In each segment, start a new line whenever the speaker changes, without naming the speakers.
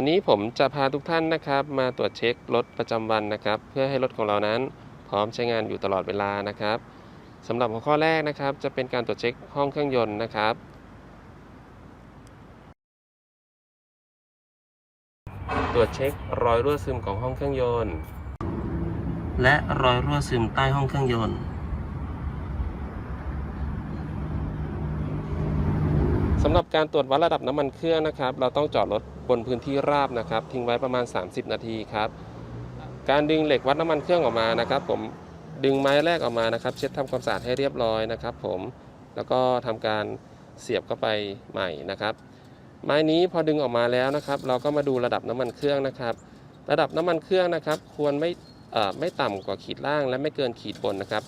วันนี้ผมจะพาทุกท่านนะครับ มาตรวจเช็ครถประจำวันนะครับ เพื่อให้รถของเรานั้นพร้อมใช้งานอยู่ตลอดเวลานะครับสำหรับหัวข้อแรกนะครับ จะเป็นการตรวจเช็คห้องเครื่องยนต์นะครับ ตรวจเช็ครอยรั่วซึมของห้องเครื่องยนต์ และรอยรั่วซึมใต้ห้องเครื่องยนต์ สำหรับการตรวจวัดระดับน้ำมันเครื่องนะครับ เราต้องจอดรถบนพื้นที่ราบนะครับ ทิ้งไว้ประมาณ 30 นาทีครับ การดึงเหล็กวัดน้ำมันเครื่องออกมานะครับ ผมดึงไม้แรกออกมานะครับ เช็ดทำความสะอาดให้เรียบร้อยนะครับ ผมแล้วก็ทำการเสียบเข้าไปใหม่นะครับ ไม้นี้พอดึงออกมาแล้วนะครับ เราก็มาดูระดับน้ำมันเครื่องนะครับ ระดับน้ำมันเครื่องนะครับ ควรไม่ไม่ต่ำกว่าขีดล่างและไม่เกินขีดบนนะครับ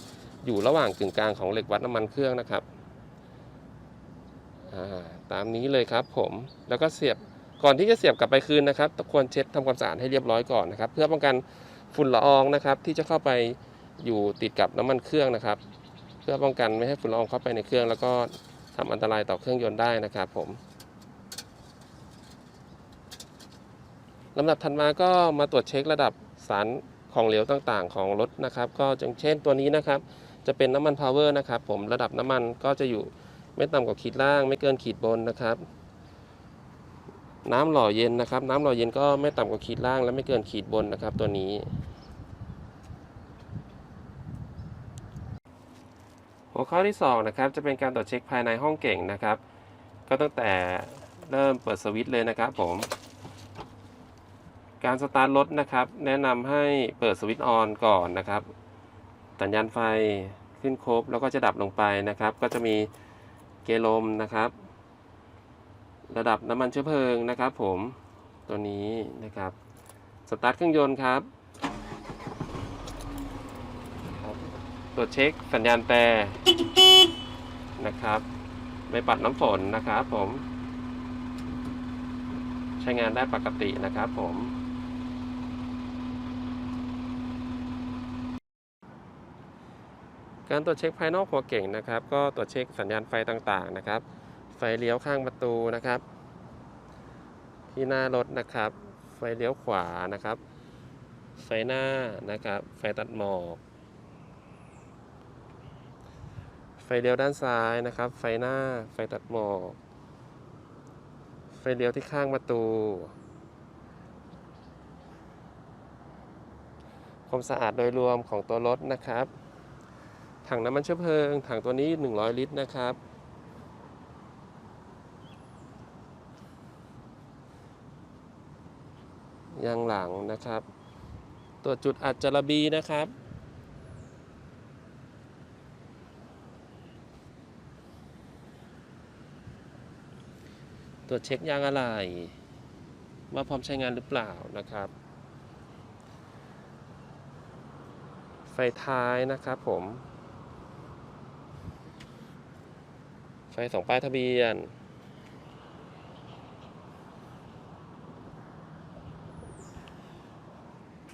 อยู่ระหว่างกึ่งกลางของเหล็กวัดน้ำมันเครื่องนะครับ ตามนี้เลยครับผมแล้วก็เสียบก่อนที่จะเสียบกลับไปคืนนะครับควรเช็ดทำความสะอาดให้เรียบร้อยก่อนนะครับ เพื่อป้องกันฝุ่นละอองนะครับ ที่จะเข้าไปอยู่ติดกับน้ำมันเครื่องนะครับ เพื่อป้องกันไม่ให้ฝุ่นละอองเข้าไปในเครื่อง แล้วก็ทำอันตรายต่อเครื่องยนต์ได้นะครับ ผมลำดับถัดมาก็มาตรวจเช็คระดับสารของเหลวต่างๆ ของรถนะครับ ก็อย่างเช่นตัวนี้นะครับ จะเป็นน้ำมันพาวเวอร์นะครับ ผมระดับน้ำมันก็จะอยู่ ไม่ต่ำกว่าขีดล่าง ไม่เกินขีดบนนะครับ น้ำหล่อเย็นนะครับ น้ำหล่อเย็นก็ไม่ต่ำกว่าขีดล่างและไม่เกินขีดบนนะครับ ตัวนี้ หัวข้อที่2นะครับจะเป็นการตรวจเช็คภายในห้องเก่งนะครับ ก็ตั้งแต่เริ่มเปิดสวิตช์เลยนะครับผมการสตาร์ทรถนะครับ แนะนำให้เปิดสวิตช์ออนก่อนนะครับสัญญาณไฟขึ้นครบแล้วก็จะดับลงไปนะครับ ก็จะมี เกลมนะครับ ระดับน้ำมันเชื้อเพลิงนะครับผมตัวนี้นะครับสตาร์ทเครื่องยนต์ครับตรวจเช็คสัญญาณแต่นะครับไม่ปัดน้ำฝนนะครับผม ใช้งานได้ปกตินะครับผม การตรวจเช็คภายนอกหัวเก่งนะครับ ก็ตรวจเช็คสัญญาณไฟต่างๆนะครับ ไฟเลี้ยวข้างประตูนะครับ ที่หน้ารถนะครับ ไฟเลี้ยวขวานะครับ ไฟหน้านะครับ ไฟตัดหมอกไฟเลี้ยวด้านซ้ายนะครับ ไฟหน้า ไฟตัดหมอกไฟเลี้ยวที่ข้างประตูความสะอาดโดยรวมของตัวรถนะครับ ถังน้ำมันเชื้อเพลิง ถังตัวนี้ 100 ลิตรนะครับ ยางหลังนะครับ ตัวจุดอัดจระบีนะครับตรวเช็คยางอะไหล่ว่าพร้อมใช้งานหรือเปล่านะครับไฟท้ายนะครับผม ไฟสองป้ายทะเบียน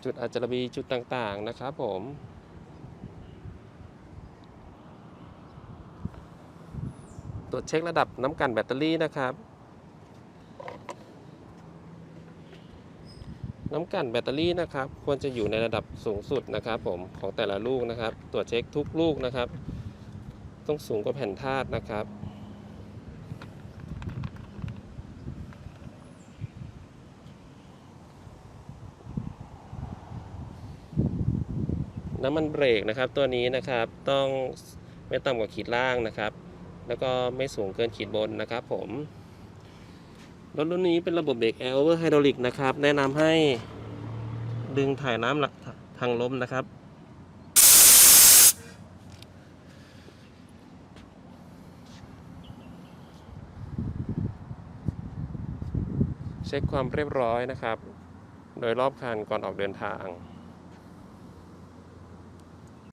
จุดอาจจะมีจุดต่างๆนะครับผมตรวจเช็คระดับน้ำกันแบตเตอรี่นะครับ น้ำกันแบตเตอรี่นะครับ ควรจะอยู่ในระดับสูงสุดนะครับผมของแต่ละลูกนะครับ ตรวจเช็คทุกลูกนะครับ ต้องสูงกว่าแผ่นธาตุนะครับ น้ำมันเบรกนะครับ ตัวนี้นะครับต้องไม่ต่ำกว่าขีดล่างนะครับ แล้วก็ไม่สูงเกินขีดบนนะครับ ผมรถรุ่นนี้เป็นระบบเบรกแอร์โอเวอร์ไฮดรอลิกนะครับ แนะนำให้ดึงถ่ายน้ำหลักทางลมนะครับ เช็คความเรียบร้อยนะครับ โดยรอบคันก่อนออกเดินทาง